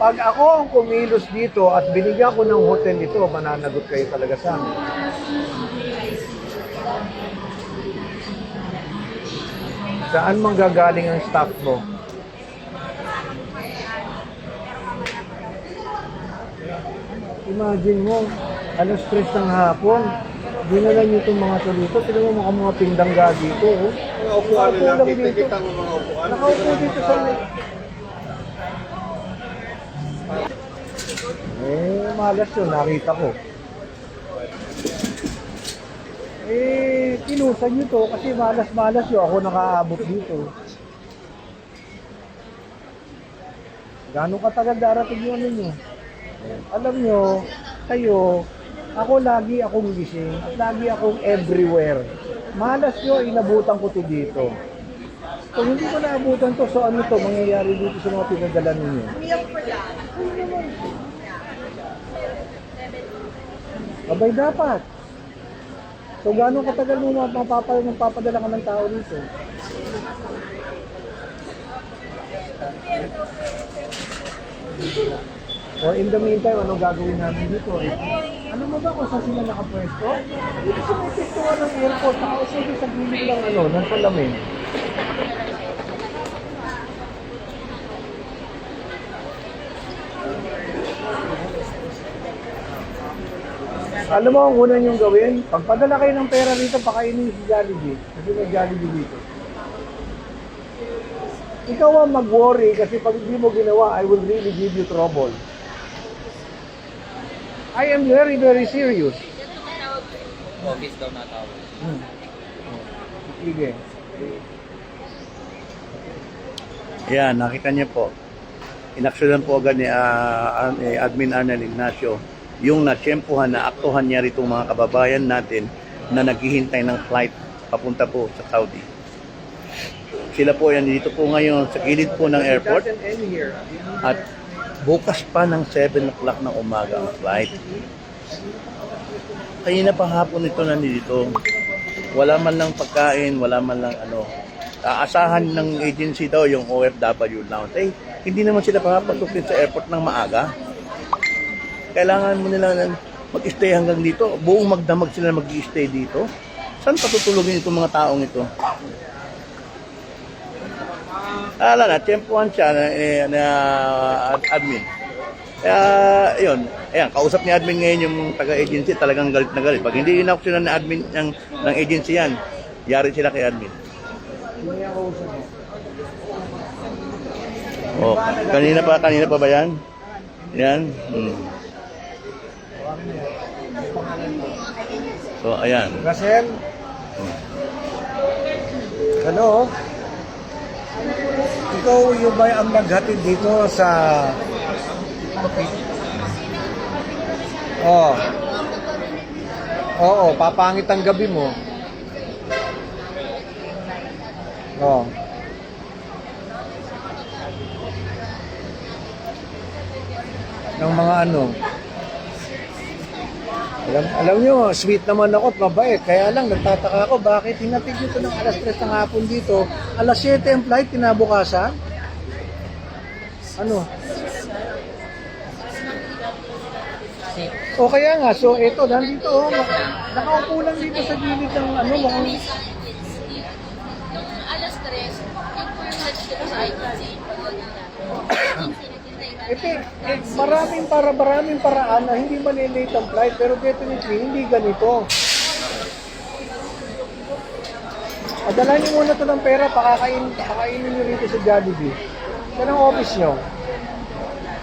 Pag ako ang kumilos dito at binigyan ko ng hotel ito, mananagot kayo talaga sa amin. Saan manggagaling ang staff mo? Imagine mo, alas stress ng hapon, dinala niyo itong mga to dito, tignan mo mga mga pindangga dito. Oh. Mga upuan nila, Nakaupo lang dito. kita-kita mo mga upuan. Nakaupo dito sa... Eh, malas yun, nakita ko. Eh, kinusan nyo to kasi malas-malas yun. Ako nakaabot dito. Gano'ng katagal darating yung ano nyo? Alam nyo, kayo, ako lagi akong gising at lagi akong everywhere. Malas nyo, inabutan ko to dito. Kung hindi ko naabutan to, so ano to mangyayari dito sa mga pinadala ninyo? Abay dapat. So gano'ng katagal mo mapapal ng papadala ka ng tao dito? Or in the meantime, ano gagawin namin dito? Eh, ano mo ba kung saan sila nakapwesto? Dito sa may pintuan ng airport, nakausin sa gilid lang ano, ng salamin. Alam mo ang una niyong gawin? Pagpadala kayo ng pera rito, pakainin si Jollibee. Kasi may Jollibee dito. Ikaw ang mag-worry kasi pag hindi mo ginawa, I will really give you trouble. I am very, very serious. Office daw na tawag. Hmm. Sige. Yan, nakita niyo po. Inaksyonan po agad ni ni Admin Arnel Ignacio yung natsyempohan na aktuhan niya rito mga kababayan natin na naghihintay ng flight papunta po sa Saudi. Sila po yan dito po ngayon sa gilid po ng airport at bukas pa ng 7 o'clock ng umaga ang flight. Kanina pa hapon ito nandito. Wala man lang pagkain, wala man lang ano. Aasahan ng agency daw yung OFW lounge. Eh, hindi naman sila papapasukin sa airport ng maaga. Kailangan mo nila mag-stay hanggang dito. Buong magdamag sila mag-stay dito. Saan patutulogin itong mga taong ito? Ala na, tempuhan siya na, eh, na ad- admin. Kaya, yun. Ayan, kausap ni admin ngayon yung taga-agency, talagang galit na galit. Pag hindi inaksyonan ng admin ng, ng agency yan, yari sila kay admin. Oh, kanina pa, kanina pa ba yan? Yan. Hmm. So, ayan. Gasel? Hello? Ikaw yung ba ang naghatid dito sa... Oh. Oo, papangit ang gabi mo. Oh. Ng mga ano. Alam, alam nyo, sweet naman ako at mabait. Kaya lang, nagtataka ako, bakit hinatid nyo ito ng alas 3 ng hapon dito? Alas 7 ang flight, kinabukasan? Ano? O kaya nga, so ito, nandito, oh, nakaupo lang dito sa gilid ng ano, mukhang alas 3, yun po yung nandito sa ITC. Ito, eh, maraming para maraming paraan na hindi malilate ang flight pero definitely hindi ganito. Padala niyo muna to ng pera, pakakain, pakakainin niyo rito sa Jollibee. Yan ang office niyo.